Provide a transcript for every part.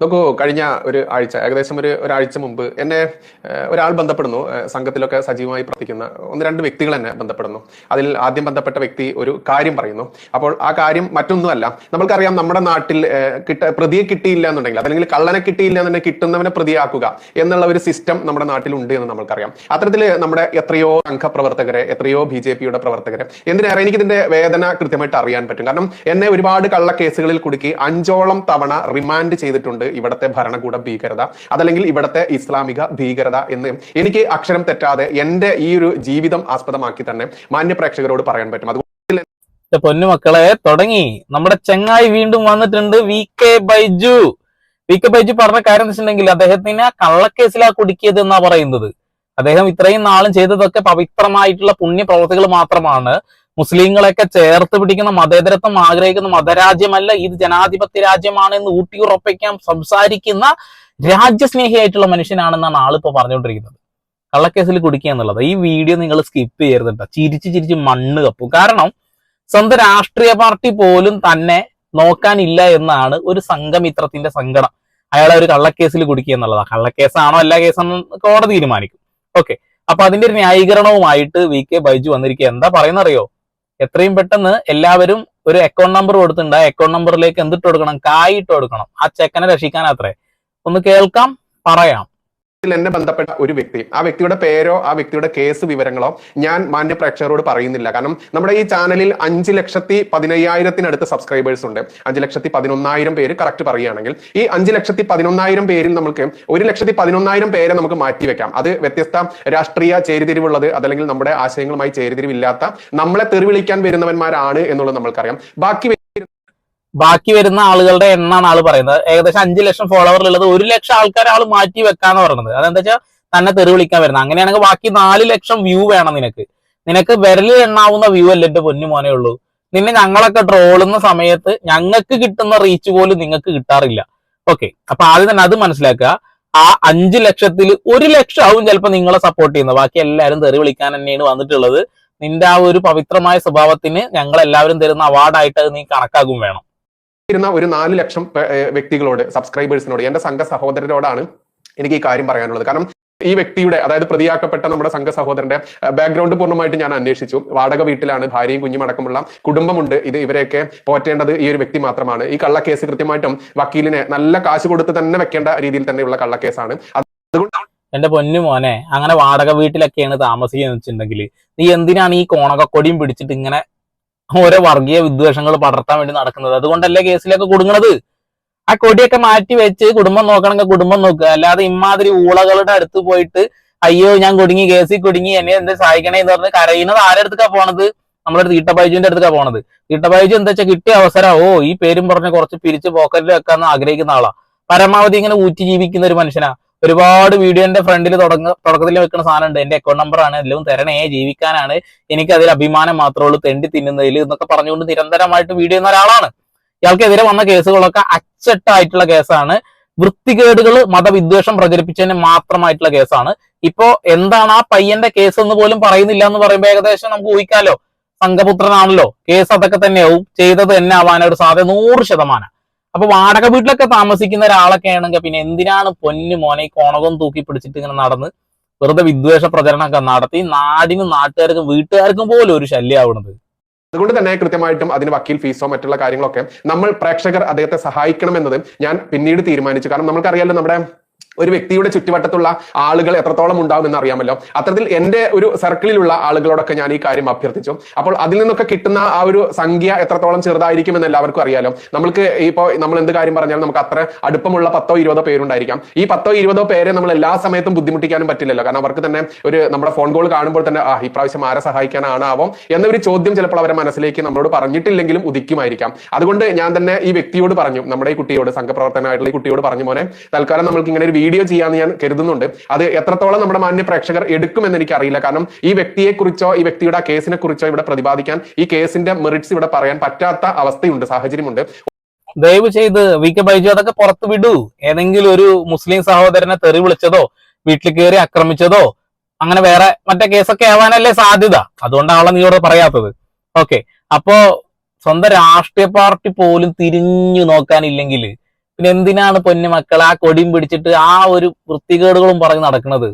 നോക്കൂ കഴിഞ്ഞ ഒരു ആഴ്ച ഏകദേശം ഒരു ഒരാഴ്ച മുമ്പ് എന്നെ ഒരാൾ ബന്ധപ്പെടുന്നു. സംഘത്തിലൊക്കെ സജീവമായി പ്രവർത്തിക്കുന്ന ഒന്ന് രണ്ട് വ്യക്തികൾ എന്നെ ബന്ധപ്പെടുന്നു. അതിൽ ആദ്യം ബന്ധപ്പെട്ട വ്യക്തി ഒരു കാര്യം പറയുന്നു. അപ്പോൾ ആ കാര്യം മറ്റൊന്നുമല്ല. നമ്മൾക്കറിയാം നമ്മുടെ നാട്ടിൽ കിട്ട പ്രതിയെ കിട്ടിയില്ല എന്നുണ്ടെങ്കിൽ അല്ലെങ്കിൽ കള്ളനെ കിട്ടിയില്ല എന്നുണ്ടെങ്കിൽ കിട്ടുന്നവനെ പ്രതിയാക്കുക എന്നുള്ള ഒരു സിസ്റ്റം നമ്മുടെ നാട്ടിൽ ഉണ്ട് എന്ന് നമ്മൾക്കറിയാം. അത്തരത്തിൽ നമ്മുടെ എത്രയോ സംഘപ്രവർത്തകരെ എത്രയോ ബി ജെ പിയുടെ പ്രവർത്തകരെ എന്തിനേറെ എനിക്കിതിന്റെ വേദന കൃത്യമായിട്ട് അറിയാൻ പറ്റും. കാരണം എന്നെ ഒരുപാട് കള്ളക്കേസുകളിൽ കുടുക്കി അഞ്ചോളം തവണ റിമാൻഡ് ചെയ്തിട്ടുണ്ട് ഇവിടുത്തെ ഭരണകൂട ഭീകരത അതല്ലെങ്കിൽ ഇവിടത്തെ ഇസ്ലാമിക ഭീകരത എന്ന് എനിക്ക് അക്ഷരം തെറ്റാതെ എന്റെ ഈ ഒരു ജീവിതം ആസ്പദമാക്കി തന്നെ മാന്യ പ്രേക്ഷകരോട് പറയാൻ പറ്റും. അതുകൊണ്ട് പൊന്നുമക്കളെ തുടങ്ങി. നമ്മുടെ ചെങ്ങായി വീണ്ടും വന്നിട്ടുണ്ട് V K Baiju. V K Baiju പറഞ്ഞ കാര്യം വെച്ചിട്ടുണ്ടെങ്കിൽ ആ കള്ളക്കേസിലാ കുടുക്കിയത് എന്നാ പറയുന്നത്. അദ്ദേഹം ഇത്രയും നാളും ചെയ്തതൊക്കെ പവിത്രമായിട്ടുള്ള പുണ്യ പ്രവൃത്തികൾ മാത്രമാണ്. മുസ്ലിങ്ങളെയൊക്കെ ചേർത്ത് പിടിക്കുന്ന മതേതരത്വം ആഗ്രഹിക്കുന്ന മതരാജ്യമല്ല ഇത് ജനാധിപത്യ രാജ്യമാണ് എന്ന് ഊട്ടിയുറപ്പിക്കാൻ സംസാരിക്കുന്ന രാജ്യസ്നേഹിയായിട്ടുള്ള മനുഷ്യനാണെന്നാണ് ആളിപ്പോ പറഞ്ഞുകൊണ്ടിരിക്കുന്നത്. കള്ളക്കേസിൽ കുടിക്കുക എന്നുള്ളത്. ഈ വീഡിയോ നിങ്ങൾ സ്കിപ്പ് ചെയ്യരുത് കേട്ടോ ചിരിച്ച് ചിരിച്ച് മണ്ണ് കപ്പും. കാരണം സ്വന്തം രാഷ്ട്രീയ പാർട്ടി പോലും തന്നെ നോക്കാനില്ല എന്നാണ് ഒരു സംഘമിത്രത്തിന്റെ സങ്കടം. അയാളെ ഒരു കള്ളക്കേസിൽ കുടിക്കുക എന്നുള്ളതാണ് കള്ളക്കേസാണോ എല്ലാ കേസാണോ കോടതി തീരുമാനിക്കും. ഓക്കെ. അപ്പൊ അതിന്റെ ഒരു ന്യായീകരണവുമായിട്ട് വി കെ ബൈജു വന്നിരിക്കുക. എന്താ പറയുന്നറിയോ? എത്രയും പെട്ടെന്ന് എല്ലാവരും ഒരു അക്കൗണ്ട് നമ്പർ കൊടുത്തിട്ടുണ്ട്. ആ അക്കൗണ്ട് നമ്പറിലേക്ക് എന്തിട്ട് കൊടുക്കണം? കായിട്ട് കൊടുക്കണം. ആ ചെക്കനെ രക്ഷിക്കാനത്രേ ഒന്ന് കേൾക്കാം പറയാം. ഇതിൽ എന്നെ ബന്ധപ്പെട്ട ഒരു വ്യക്തി ആ വ്യക്തിയുടെ പേരോ ആ വ്യക്തിയുടെ കേസ് വിവരങ്ങളോ ഞാൻ മാന്യ പ്രേക്ഷകരോട് പറയുന്നില്ല. കാരണം നമ്മുടെ ഈ ചാനലിൽ അഞ്ച് ലക്ഷത്തി പതിനയ്യായിരത്തിനടുത്ത് സബ്സ്ക്രൈബേഴ്സ് ഉണ്ട്. അഞ്ച് ലക്ഷത്തി പതിനൊന്നായിരം പേര് കറക്റ്റ് പറയുകയാണെങ്കിൽ ഈ അഞ്ച് ലക്ഷത്തി പതിനൊന്നായിരം പേരിൽ നമുക്ക് ഒരു ലക്ഷത്തി പതിനൊന്നായിരം പേരെ നമുക്ക് മാറ്റിവെക്കാം അത് വ്യത്യസ്ത രാഷ്ട്രീയ ചേരിതിരിവുള്ളത് അതല്ലെങ്കിൽ നമ്മുടെ ആശയങ്ങളുമായി ചേരിതിരിവില്ലാത്ത നമ്മളെ തെറിവിളിക്കാൻ വരുന്നവന്മാരാണ് എന്നുള്ളത് നമ്മൾക്കറിയാം. ബാക്കി ബാക്കി വരുന്ന ആളുകളുടെ എണ്ണാണ് ആൾ പറയുന്നത്. ഏകദേശം അഞ്ചു ലക്ഷം ഫോളോവറിലുള്ളത് ഒരു ലക്ഷം ആൾക്കാരെ ആൾ മാറ്റി വെക്കാന്ന് പറയുന്നത് അതെന്താ വെച്ചാൽ തന്നെ തെറി വിളിക്കാൻ വരുന്നത്. അങ്ങനെയാണെങ്കിൽ ബാക്കി നാല് ലക്ഷം വ്യൂ വേണം നിനക്ക്. നിനക്ക് വിരലിൽ എണ്ണാവുന്ന വ്യൂ അല്ലേ എന്റെ പൊന്നു മോനെ ഉള്ളൂ. നിന്നെ ഞങ്ങളൊക്കെ ട്രോളുന്ന സമയത്ത് ഞങ്ങൾക്ക് കിട്ടുന്ന റീച്ച് പോലും നിങ്ങൾക്ക് കിട്ടാറില്ല. ഓക്കെ അപ്പൊ ആദ്യം തന്നെ അത് മനസ്സിലാക്കുക. ആ അഞ്ചു ലക്ഷത്തിൽ ഒരു ലക്ഷം ആവും ചിലപ്പോൾ നിങ്ങളെ സപ്പോർട്ട് ചെയ്യുന്നത്. ബാക്കി എല്ലാവരും തെറി വിളിക്കാൻ തന്നെയാണ് വന്നിട്ടുള്ളത്. നിന്റെ ആ ഒരു പവിത്രമായ സ്വഭാവത്തിന് ഞങ്ങൾ എല്ലാവരും തരുന്ന അവാർഡായിട്ട് നീ കണക്കാക്കും വേണം. ഇരുന്ന ഒരു നാല് ലക്ഷം വ്യക്തികളോട് സബ്സ്ക്രൈബേഴ്സിനോട് എന്റെ സംഘ സഹോദരരോടാണ് എനിക്ക് ഈ കാര്യം പറയാനുള്ളത്. കാരണം ഈ വ്യക്തിയുടെ അതായത് പ്രതിയാക്കപ്പെട്ട നമ്മുടെ സംഘ സഹോദരന്റെ ബാക്ക്ഗ്രൗണ്ട് പൂർണമായിട്ട് ഞാൻ അന്വേഷിച്ചു. വാടക വീട്ടിലാണ് ഭാര്യയും കുഞ്ഞും അടക്കമുള്ള കുടുംബമുണ്ട്. ഇത് ഇവരെയൊക്കെ പോറ്റേണ്ടത് ഈ ഒരു വ്യക്തി മാത്രമാണ്. ഈ കള്ളക്കേസ് കൃത്യമായിട്ടും വക്കീലിനെ നല്ല കാശ് കൊടുത്ത് തന്നെ വെക്കേണ്ട രീതിയിൽ തന്നെയുള്ള കള്ളക്കേസാണ്. അതുകൊണ്ട് എന്റെ പൊന്നു മോനെ അങ്ങനെ വാടക വീട്ടിലൊക്കെയാണ് താമസിക്കുന്നത് വെച്ചിട്ടുണ്ടെങ്കിൽ നീ എന്തിനാണ് ഈ കോണകക്കൊടിയും പിടിച്ചിട്ട് ഇങ്ങനെ ഓരോ വർഗീയ വിദ്വേഷങ്ങൾ പടർത്താൻ വേണ്ടി നടക്കുന്നത്. അതുകൊണ്ടല്ലേ കേസിലൊക്കെ കുടുങ്ങണത്? ആ കൊടിയൊക്കെ മാറ്റി വെച്ച് കുടുംബം നോക്കണമെങ്കിൽ കുടുംബം നോക്കുക. അല്ലാതെ ഇമാതിരി ഊളകളുടെ അടുത്ത് പോയിട്ട് അയ്യോ ഞാൻ കുടുങ്ങി കേസിൽ കുടുങ്ങി എന്നെ എന്ത് സഹായിക്കണേ എന്ന് പറഞ്ഞ് കരയുന്നത് ആരുടെ അടുത്തേക്കാ പോണത്? നമ്മുടെ തീട്ടബൈജുവിന്റെ അടുത്തേക്കാ പോണത്. തീട്ടബൈജു എന്താ വെച്ചാൽ കിട്ടിയ അവസരം. ഓ ഈ പേരും പറഞ്ഞ് കുറച്ച് പിരിച്ച് പോക്കറ്റിൽ വെക്കാന്ന് ആഗ്രഹിക്കുന്ന ആളാ. പരമാവധി ഇങ്ങനെ ഊറ്റി ജീവിക്കുന്ന ഒരു മനുഷ്യനാ. ഒരുപാട് വീഡിയോന്റെ ഫ്രണ്ടിൽ തുടങ്ങ തുടക്കത്തിൽ വെക്കുന്ന സാധനം ഉണ്ട്. എന്റെ അക്കൗണ്ട് നമ്പർ ആണ്. എല്ലാം തരണേ. ജീവിക്കാനാണ്. എനിക്ക് അതിൽ അഭിമാനം മാത്രമേ ഉള്ളൂ. തെണ്ടി തിന്നുന്നതിൽ എന്നൊക്കെ പറഞ്ഞുകൊണ്ട് നിരന്തരമായിട്ട് വീഡിയോ ചെയ്യുന്ന ഒരാളാണ്. ഇയാൾക്കെതിരെ വന്ന കേസുകളൊക്കെ അച്ചട്ടായിട്ടുള്ള കേസാണ്. വൃത്തികേടുകൾ മതവിദ്വേഷം പ്രചരിപ്പിച്ചതിന് മാത്രമായിട്ടുള്ള കേസാണ്. ഇപ്പോ എന്താണ് ആ പയ്യന്റെ കേസ് എന്ന് പോലും പറയുന്നില്ല എന്ന് പറയുമ്പോൾ ഏകദേശം നമുക്ക് ഊഹിക്കാലോ. സംഘപുത്രനാണല്ലോ. കേസ് അതൊക്കെ തന്നെയാവും. ചെയ്തത് തന്നെ ആവാനൊരു സാധ്യത നൂറ് ശതമാനം. അപ്പൊ വാടക വീട്ടിലൊക്കെ താമസിക്കുന്ന ഒരാളൊക്കെ ആണെങ്കിൽ പിന്നെ എന്തിനാണ് പൊന്നു മോനെ കോണകം തൂക്കി പിടിച്ചിട്ട് ഇങ്ങനെ നടന്ന് വെറുതെ വിദ്വേഷ പ്രചരണമൊക്കെ നടത്തി നാടിനും നാട്ടുകാർക്കും വീട്ടുകാർക്കും പോലും ഒരു ശല്യമാവുന്നത് അതുകൊണ്ട് തന്നെ കൃത്യമായിട്ടും അതിന് വക്കീൽ ഫീസോ മറ്റുള്ള കാര്യങ്ങളൊക്കെ നമ്മൾ പ്രേക്ഷകർ അദ്ദേഹത്തെ സഹായിക്കണമെന്നത് ഞാൻ പിന്നീട് തീരുമാനിച്ചു. കാരണം നമുക്കറിയാലോ നമ്മുടെ ഒരു വ്യക്തിയുടെ ചുറ്റുവട്ടത്തുള്ള ആളുകൾ എത്രത്തോളം ഉണ്ടാവും എന്ന് അറിയാമല്ലോ. അത്തരത്തിൽ എന്റെ ഒരു സർക്കിളിലുള്ള ആളുകളോടൊക്കെ ഞാൻ ഈ കാര്യം അഭ്യർത്ഥിച്ചു. അപ്പോൾ അതിൽ നിന്നൊക്കെ കിട്ടുന്ന ആ ഒരു സംഖ്യ എത്രത്തോളം ചെറുതായിരിക്കുമെന്ന് എല്ലാവർക്കും അറിയാലോ. നമ്മൾക്ക് ഇപ്പോൾ നമ്മൾ എന്ത് കാര്യം പറഞ്ഞാലും നമുക്ക് അത്ര അടുപ്പമുള്ള പത്തോ ഇരുപതോ പേരുണ്ടായിരിക്കാം. ഈ പത്തോ ഇരുപതോ പേരെ നമ്മൾ എല്ലാ സമയത്തും ബുദ്ധിമുട്ടിക്കാനും പറ്റില്ലല്ലോ. കാരണം അവർക്ക് തന്നെ ഒരു നമ്മുടെ ഫോൺ കോൾ കാണുമ്പോൾ തന്നെ ആ ഇപ്രാവശ്യം ആരെ സഹായിക്കാനാണാവോ? എന്നൊരു ചോദ്യം ചിലപ്പോൾ അവരുടെ മനസ്സിലേക്ക് നമ്മളോട് പറഞ്ഞിട്ടില്ലെങ്കിലും ഉദിക്കുമായിരിക്കാം. അതുകൊണ്ട് ഞാൻ തന്നെ ഈ വ്യക്തിയോട് പറഞ്ഞു നമ്മുടെ ഈ കുട്ടിയോട് സംഘപ്രവർത്തനമായിട്ടുള്ള ഈ കുട്ടിയോട് പറഞ്ഞു മോനെ തൽക്കാലം നമ്മൾക്ക് ഇങ്ങനെ ഒരു വീഡിയോ ചെയ്യാന്ന് ഞാൻ കരുതുന്നുണ്ട്. അത് എത്രത്തോളം നമ്മുടെ മാന്യ പ്രേക്ഷകർ എടുക്കുമെന്ന് എനിക്ക് അറിയില്ല കാരണം ഈ വ്യക്തിയെ കുറിച്ചോ ഈ വ്യക്തിയുടെ കേസിനെ കുറിച്ചോ ഇവിടെ പ്രതിപാദിക്കാൻ ഈ കേസിന്റെ മെറിറ്റ്സ് ഇവിടെ പറയാൻ പറ്റാത്ത അവസ്ഥയുണ്ട് സാഹചര്യമുണ്ട്. ദയവ് ചെയ്ത് വി കെ ബൈജു അതൊക്കെ പുറത്തു വിടൂ. ഏതെങ്കിലും ഒരു മുസ്ലിം സഹോദരനെ തെറി വിളിച്ചതോ വീട്ടിൽ കയറി ആക്രമിച്ചതോ അങ്ങനെ വേറെ മറ്റേ കേസൊക്കെ ആവാനല്ലേ സാധ്യത. അതുകൊണ്ടാണല്ലോ നീ ഇവിടെ പറയാത്തത്. ഓക്കെ. അപ്പോ സ്വന്തം രാഷ്ട്രീയ പാർട്ടി പോലും തിരിഞ്ഞു നോക്കാനില്ലെങ്കിൽ പിന്നെ എന്തിനാണ് പൊന്നു മക്കൾ ആ കൊടിയും പിടിച്ചിട്ട് ആ ഒരു വൃത്തികേടുകളും പറഞ്ഞ് നടക്കുന്നത്?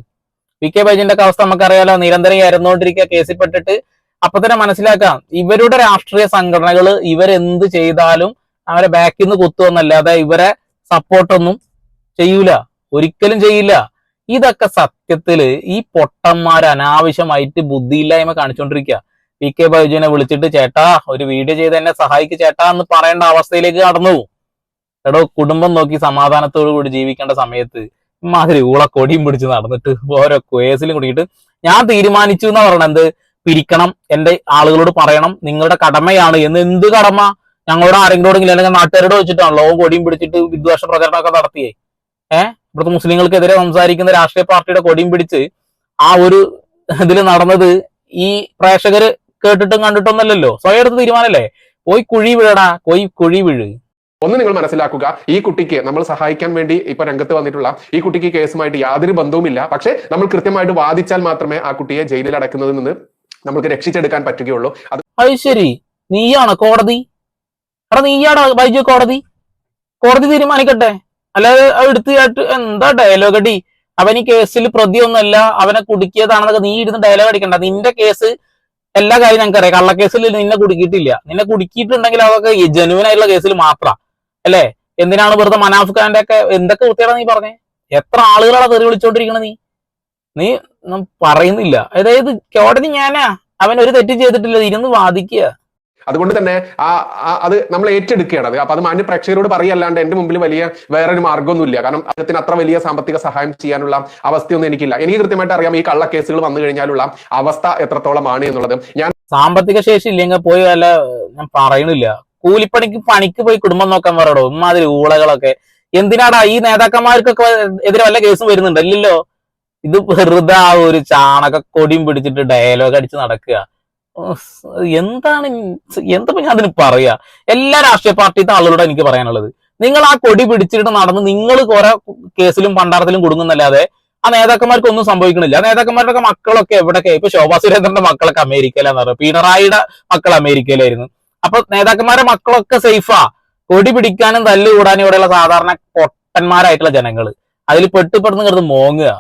പി കെ ബൈജന്റെ ഒക്കെ അവസ്ഥ നമുക്കറിയാലോ. നിരന്തരം ഇരന്നുകൊണ്ടിരിക്കുക കേസിൽ പെട്ടിട്ട് അപ്പൊ തന്നെ മനസ്സിലാക്കാം. ഇവരുടെ രാഷ്ട്രീയ സംഘടനകൾ ഇവരെന്ത് ചെയ്താലും അവരെ ബാക്കിൽ നിന്ന് കുത്തുവെന്നല്ലാതെ ഇവരെ സപ്പോർട്ടൊന്നും ചെയ്യൂല. ഒരിക്കലും ചെയ്യില്ല. ഇതൊക്കെ സത്യത്തിൽ ഈ പൊട്ടന്മാർ അനാവശ്യമായിട്ട് ബുദ്ധിയില്ലായ്മ കാണിച്ചുകൊണ്ടിരിക്കുക പി കെ ബൈജുവിനെ വിളിച്ചിട്ട് ചേട്ടാ ഒരു വീഡിയോ ചെയ്ത് എന്നെ സഹായിക്ക് ചേട്ടാ എന്ന് പറയേണ്ട അവസ്ഥയിലേക്ക് കടന്നു എടോ കുടുംബം നോക്കി സമാധാനത്തോടു കൂടി ജീവിക്കേണ്ട സമയത്ത് ഇമാതിരി ഊള കൊടിയും പിടിച്ച് നടന്നിട്ട് ഓരോ കേസിലും കുടിയിട്ട് ഞാൻ തീരുമാനിച്ചു എന്ന് പറയണത്? പിരിക്കണം. എന്റെ ആളുകളോട് പറയണം. നിങ്ങളുടെ കടമയാണ് എന്ന് എന്ത് കടമ? ഞങ്ങളോട് ആരെങ്കിലോടെങ്കിലും അല്ലെങ്കിൽ നാട്ടുകാരോട് വെച്ചിട്ടാണല്ലോ കൊടിയും പിടിച്ചിട്ട് വിദ്വേഷ പ്രചരണമൊക്കെ നടത്തിയേ. ഏഹ് ഇവിടുത്തെ മുസ്ലിങ്ങൾക്കെതിരെ സംസാരിക്കുന്ന രാഷ്ട്രീയ പാർട്ടിയുടെ കൊടിയും പിടിച്ച് ആ ഒരു ഇതിൽ നടന്നത് ഈ പ്രേക്ഷകര് കേട്ടിട്ടും കണ്ടിട്ടൊന്നല്ലല്ലോ സ്വയം എടുത്ത് തീരുമാനല്ലേ പോയി കുഴി വീഴടാ. പോയി കുഴി വീഴ്. ഒന്ന് നിങ്ങൾ മനസ്സിലാക്കുക ഈ കുട്ടിക്ക് നമ്മൾ സഹായിക്കാൻ വേണ്ടി ഇപ്പൊ രംഗത്ത് വന്നിട്ടുള്ള ഈ കുട്ടിക്ക് കേസുമായിട്ട് യാതൊരു ബന്ധവുമില്ല. പക്ഷേ നമ്മൾ കൃത്യമായിട്ട് വാദിച്ചാൽ മാത്രമേ ആ കുട്ടിയെ ജയിലിൽ അടക്കുന്നതിൽ നിന്ന് നമുക്ക് രക്ഷിച്ചെടുക്കാൻ പറ്റുകയുള്ളൂ. അത് ശരി. നീയാണോ കോടതി? നീയാണോ ബൈജു കോടതി? കോടതി തീരുമാനിക്കട്ടെ. അല്ലാതെ എടുത്തിട്ട് എന്താ ഡയലോഗ് അടി അവൻ ഈ കേസിൽ പ്രതിയൊന്നുമല്ല അവനെ കുടുക്കിയതാണെന്നൊക്കെ നീ ഇരുന്ന് ഡയലോഗ് അടിക്കണ്ട. നിന്റെ കേസ് എല്ലാ കാര്യം ഞങ്ങൾക്ക് അറിയാം കള്ളക്കേസിൽ നിന്നെ കുടുക്കിയിട്ടില്ല. നിന്നെ കുടുക്കിയിട്ടുണ്ടെങ്കിൽ അതൊക്കെ ജനുവൻ ആയിട്ടുള്ള കേസിൽ മാത്രം. അല്ലേ? എന്തിനാണ് വെറുതെ മനാഫ് ഖാന്റെ ഒക്കെ എന്തൊക്കെ വൃത്തിയാണ് നീ പറഞ്ഞേ? എത്ര ആളുകളാണ് തെറി വിളിച്ചോണ്ടിരിക്കണത് നീ? നീ പറയുന്നില്ല. അതായത് കോടതി ഞാനാ. അവൻ ഒരു തെറ്റ് ചെയ്തിട്ടില്ല. ഇരുന്ന് വാദിക്കുക. അതുകൊണ്ട് തന്നെ ആ ആ- അത് നമ്മൾ ഏറ്റെടുക്കുകയാണ്. അത് അപ്പൊ അത് മാന്യ പ്രേക്ഷകരോട് പറയല്ലാണ്ട് എന്റെ മുമ്പിൽ വലിയ വേറൊരു മാർഗമൊന്നുമില്ല. കാരണം അദ്ദേഹത്തിന് അത്ര വലിയ സാമ്പത്തിക സഹായം ചെയ്യാനുള്ള അവസ്ഥയൊന്നും എനിക്കില്ല. എനിക്ക് കൃത്യമായിട്ട് അറിയാം ഈ കള്ളക്കേസുകൾ വന്നു കഴിഞ്ഞാലുള്ള അവസ്ഥ എത്രത്തോളമാണ് എന്നുള്ളത്. ഞാൻ സാമ്പത്തിക ശേഷി ഇല്ലെങ്കിൽ പോയി വല്ല ഞാൻ പറയണില്ല. കൂലിപ്പണിക്ക് പണിക്ക് പോയി കുടുംബം നോക്കാൻ പറയടോ ഇമാതിരി ഊളകളൊക്കെ. എന്തിനാടാ ഈ നേതാക്കന്മാർക്കൊക്കെ എതിരെ വല്ല കേസും വരുന്നുണ്ട്? അല്ലല്ലോ. ഇത് വെറുതെ ആ ഒരു ചാണക കൊടിയും പിടിച്ചിട്ട് ഡയലോഗ് അടിച്ച് നടക്കുക. എന്താണ് എന്താ ഞാൻ അതിന് പറയാ? എല്ലാ രാഷ്ട്രീയ പാർട്ടിത്തെ ആളുകളോട് എനിക്ക് പറയാനുള്ളത്. നിങ്ങൾ ആ കൊടി പിടിച്ചിട്ട് നടന്ന് നിങ്ങൾ കുറെ കേസിലും പണ്ടാരത്തിലും കൊടുങ്ങുന്നല്ലാതെ ആ നേതാക്കന്മാർക്ക് ഒന്നും സംഭവിക്കണില്ല. ആ നേതാക്കന്മാരുടെ മക്കളൊക്കെ എവിടെയൊക്കെ? ഇപ്പൊ ശോഭാ സുരേന്ദ്രന്റെ മക്കളൊക്കെ അമേരിക്കയിലാന്ന് പറയുക പിണറായിയുടെ മക്കൾ അമേരിക്കയിലായിരുന്നു. അപ്പൊ നേതാക്കന്മാരെ മക്കളൊക്കെ സേഫാ കൊടി പിടിക്കാനും തല്ലുകൂടാനും ഇവിടെയുള്ള സാധാരണ കൊട്ടന്മാരായിട്ടുള്ള ജനങ്ങൾ. അതിൽ പെട്ടുപെടുന്ന കിടന്ന് മോങ്ങുക.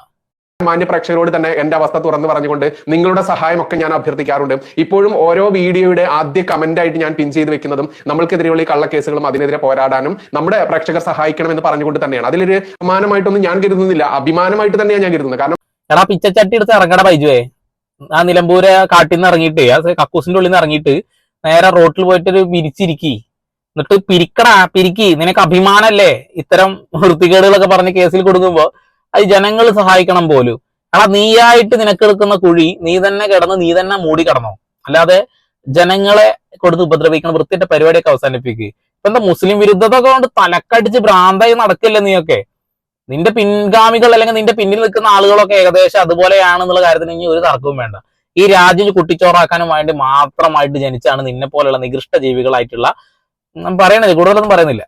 മാന്യ പ്രേക്ഷകരോട് തന്നെ എന്റെ അവസ്ഥ തുറന്നു പറഞ്ഞുകൊണ്ട് നിങ്ങളുടെ സഹായമൊക്കെ ഞാൻ അഭ്യർത്ഥിക്കാറുണ്ട്. ഇപ്പോഴും ഓരോ വീഡിയോയുടെ ആദ്യ കമന്റ് ആയിട്ട് ഞാൻ പിൻ ചെയ്ത് വെക്കുന്നതും നമ്മൾക്കെതിരെയുള്ള ഈ കള്ളക്കേസുകളും അതിനെതിരെ പോരാടാനും നമ്മുടെ പ്രേക്ഷകർ സഹായിക്കണമെന്ന് പറഞ്ഞുകൊണ്ട് തന്നെയാണ്. അതിലൊരു അഭിമാനമായിട്ടൊന്നും ഞാൻ കരുതുന്നില്ല. അഭിമാനമായിട്ട് തന്നെയാണ് ഞാൻ കരുതുന്നത്. കാരണം എടാ പിച്ചച്ചട്ടി എടുത്ത് ഇറങ്ങട ബൈജുവേ. ആ നിലമ്പൂരെ കാട്ടിൽ നിന്ന് ഇറങ്ങിയിട്ട് ആ കക്കൂസിന്റെ ഉള്ളിൽ നിന്ന് ഇറങ്ങിയിട്ട് നേരെ റോട്ടിൽ പോയിട്ട് ഒരു വിരിച്ചിരിക്കി. എന്നിട്ട് പിരിക്കടാ പിരിക്കി. നിനക്ക് അഭിമാനല്ലേ? ഇത്തരം വൃത്തികേടുകളൊക്കെ പറഞ്ഞ് കേസിൽ കൊടുക്കുമ്പോ അത് ജനങ്ങൾ സഹായിക്കണം പോലും. എടാ നീയായിട്ട് നിനക്കെടുക്കുന്ന കുഴി നീ തന്നെ കിടന്ന് നീ തന്നെ മൂടി കിടന്നോ. അല്ലാതെ ജനങ്ങളെ കൊടുത്ത് ഉപദ്രവിക്കണം വൃത്തിയുടെ പരിപാടിയൊക്കെ അവസാനിപ്പിക്കുക ഇപ്പൊ എന്താ മുസ്ലിം വിരുദ്ധത കൊണ്ട് തലക്കടിച്ച് ഭ്രാന്തായി നടക്കില്ല നീയൊക്കെ? നിന്റെ പിൻഗാമികൾ അല്ലെങ്കിൽ നിന്റെ പിന്നിൽ നിൽക്കുന്ന ആളുകളൊക്കെ ഏകദേശം അതുപോലെയാണെന്നുള്ള കാര്യത്തിന് ഇനി ഒരു തർക്കവും വേണ്ട. ഈ രാജ്യം കുട്ടിച്ചോറാക്കാനും വേണ്ടി മാത്രമായിട്ട് ജനിച്ചാണ് നിന്നെ പോലെയുള്ള നികൃഷ്ട ജീവികളായിട്ടുള്ള പറയണത് കൂടുതലൊന്നും പറയുന്നില്ല.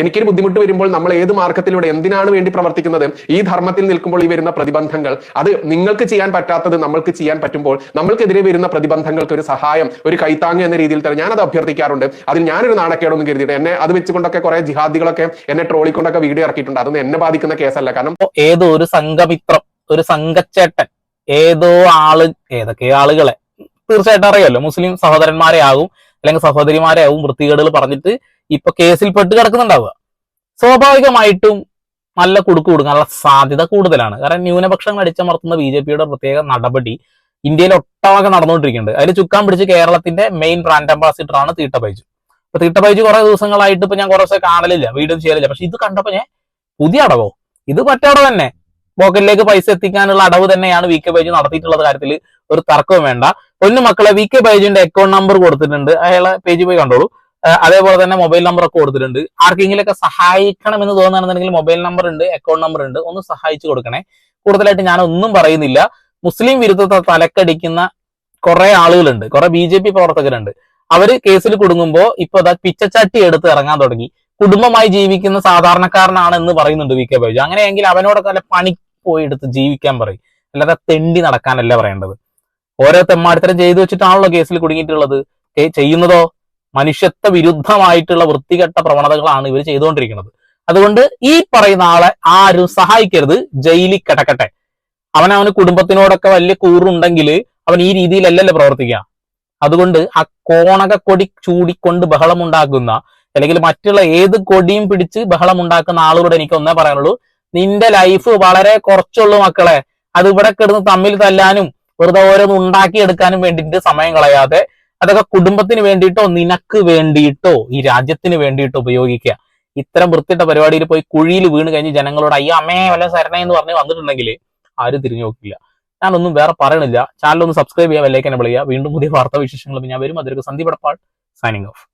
എനിക്കൊരു ബുദ്ധിമുട്ട് വരുമ്പോൾ നമ്മൾ ഏത് മാർഗത്തിലൂടെ എന്തിനാണ് വേണ്ടി പ്രവർത്തിക്കുന്നത്? ഈ ധർമ്മത്തിൽ നിൽക്കുമ്പോൾ ഈ വരുന്ന പ്രതിബന്ധങ്ങൾ അത് നിങ്ങൾക്ക് ചെയ്യാൻ പറ്റാത്തത് നമ്മൾക്ക് ചെയ്യാൻ പറ്റുമ്പോൾ നമ്മൾക്കെതിരെ വരുന്ന പ്രതിബന്ധങ്ങൾക്ക് ഒരു സഹായം ഒരു കൈത്താങ് എന്ന രീതിയിൽ തന്നെ ഞാനത് അഭ്യർത്ഥിക്കാറുണ്ട്. അതിൽ ഞാനൊരു നാണക്കേടൊന്നും കരുതിയിട്ട് എന്നെ അത് വെച്ചുകൊണ്ടൊക്കെ കുറെ ജിഹാദികളൊക്കെ എന്നെ ട്രോളിക്കൊണ്ടൊക്കെ വീഡിയോ ഇറക്കിയിട്ടുണ്ട്. അതൊന്നും എന്നെ ബാധിക്കുന്ന കേസല്ല. കാരണം ഏതോ ഒരു സംഘമിത്രം ഒരു സംഘച്ചേട്ടൻ ഏതോ ആൾ ഏതൊക്കെ ആളുകളെ? തീർച്ചയായിട്ടും അറിയാമല്ലോ മുസ്ലിം സഹോദരന്മാരെ ആകും അല്ലെങ്കിൽ സഹോദരിമാരെ ആകും വൃത്തികേടുകൾ പറഞ്ഞിട്ട് ഇപ്പൊ കേസിൽ പെട്ട് കിടക്കുന്നുണ്ടാവുക. സ്വാഭാവികമായിട്ടും നല്ല കുടുക്ക് കൊടുക്കാനുള്ള സാധ്യത കൂടുതലാണ്. കാരണം ന്യൂനപക്ഷങ്ങൾ അടിച്ചമർത്തുന്ന ബി ജെ പിയുടെ പ്രത്യേക നടപടി ഇന്ത്യയിൽ ഒട്ടാകെ നടന്നുകൊണ്ടിരിക്കുന്നുണ്ട്. അതിൽ ചുക്കാൻ പിടിച്ച് കേരളത്തിന്റെ മെയിൻ ബ്രാൻഡ് അംബാസിഡർ ആണ് തീട്ട ബൈജു. അപ്പൊ തീട്ട ബൈജു കുറെ ദിവസങ്ങളായിട്ട് ഇപ്പൊ ഞാൻ കുറെ ദിവസം കാണലില്ല വീഡിയോ ചെയ്യലില്ല. പക്ഷെ ഇത് കണ്ടപ്പോ ഞാൻ പുതിയ അടവോ? ഇത് മറ്റടവ് തന്നെ പോക്കറ്റിലേക്ക് പൈസ എത്തിക്കാനുള്ള അടവ് തന്നെയാണ് വി കെ ബൈജു നടത്തിയിട്ടുള്ളത് കാര്യത്തിൽ ഒരു തർക്കവും വേണ്ട. പൊന്നു മക്കളെ വി കെ ബൈജുവിന്റെ അക്കൗണ്ട് നമ്പർ കൊടുത്തിട്ടുണ്ട്. അയാളെ പേജ് പോയി കണ്ടോളൂ. അതേപോലെ തന്നെ മൊബൈൽ നമ്പർ ഒക്കെ കൊടുത്തിട്ടുണ്ട്. ആർക്കെങ്കിലൊക്കെ സഹായിക്കണം എന്ന് തോന്നുകയാണെന്നുണ്ടെങ്കിൽ മൊബൈൽ നമ്പർ ഉണ്ട് അക്കൗണ്ട് നമ്പർ ഉണ്ട്. ഒന്ന് സഹായിച്ചു കൊടുക്കണേ. കൂടുതലായിട്ട് ഞാൻ ഒന്നും പറയുന്നില്ല. മുസ്ലിം വിരുദ്ധത്തെ തലക്കടിക്കുന്ന കുറെ ആളുകളുണ്ട്. കുറെ ബി ജെ പി പ്രവർത്തകരുണ്ട്. അവർ കേസിൽ കുടുങ്ങുമ്പോൾ ഇപ്പൊ പിച്ചച്ചാട്ടി എടുത്ത് ഇറങ്ങാൻ തുടങ്ങി. കുടുംബമായി ജീവിക്കുന്ന സാധാരണക്കാരനാണ് എന്ന് പറയുന്നുണ്ട് വി കെ ബൈജു. അങ്ങനെയെങ്കിൽ അവനോടൊക്കെ പണി പോയി എടുത്ത് ജീവിക്കാൻ പറയും. അല്ലാതെ തെണ്ടി നടക്കാനല്ല പറയേണ്ടത്. ഓരോ തെമ്മാടിത്തരം ചെയ്തു വെച്ചിട്ടാണല്ലോ കേസിൽ കുടുങ്ങിയിട്ടുള്ളത്. ചെയ്യുന്നതോ? മനുഷ്യത്വ വിരുദ്ധമായിട്ടുള്ള വൃത്തികെട്ട പ്രവണതകളാണ് ഇവർ ചെയ്തുകൊണ്ടിരിക്കുന്നത്. അതുകൊണ്ട് ഈ പറയുന്ന ആളെ ആരും സഹായിക്കരുത്. ജയിലിൽ കിടക്കട്ടെ. അവൻ അവന് കുടുംബത്തിനോടൊക്കെ വലിയ കൂറുണ്ടെങ്കിൽ അവൻ ഈ രീതിയിലല്ലല്ലോ പ്രവർത്തിക്കുക. അതുകൊണ്ട് ആ കോണകക്കൊടി ചൂടിക്കൊണ്ട് ബഹളമുണ്ടാക്കുന്ന അല്ലെങ്കിൽ മറ്റുള്ള ഏത് കൊടിയും പിടിച്ച് ബഹളം ഉണ്ടാക്കുന്ന ആളുകളോട് എനിക്ക് ഒന്നേ പറയാനുള്ളൂ. നിന്റെ ലൈഫ് വളരെ കുറച്ചുള്ളൂ മക്കളെ. അത് ഇവിടെ കിടന്ന് തമ്മിൽ തല്ലാനും വെറുതെ ഓരോന്ന് ഉണ്ടാക്കിയെടുക്കാനും വേണ്ടിയിട്ട് സമയം കളയാതെ അതൊക്കെ കുടുംബത്തിന് വേണ്ടിയിട്ടോ നിനക്ക് വേണ്ടിയിട്ടോ ഈ രാജ്യത്തിന് വേണ്ടിയിട്ടോ ഉപയോഗിക്കുക. ഇത്തരം വൃത്തിയിട്ട പരിപാടിയിൽ പോയി കുഴിയിൽ വീണ് കഴിഞ്ഞ് ജനങ്ങളോട് അയ്യോ അമ്മേ വല്ല ശരണ എന്ന് പറഞ്ഞ് വന്നിട്ടുണ്ടെങ്കിൽ ആരും തിരിഞ്ഞു നോക്കില്ല. ഞാനൊന്നും വേറെ പറയണില്ല. ചാനൽ ഒന്ന് സബ്സ്ക്രൈബ് ചെയ്യാം വെല്ലേക്ക് എന്നെ വിളിക്കുക വീണ്ടും പുതിയ വാർത്താ വിശേഷങ്ങളും ഞാൻ വരും. അതൊരു സന്ദീപ് പടപ്പാൾ സൈനിങ് ഓഫ്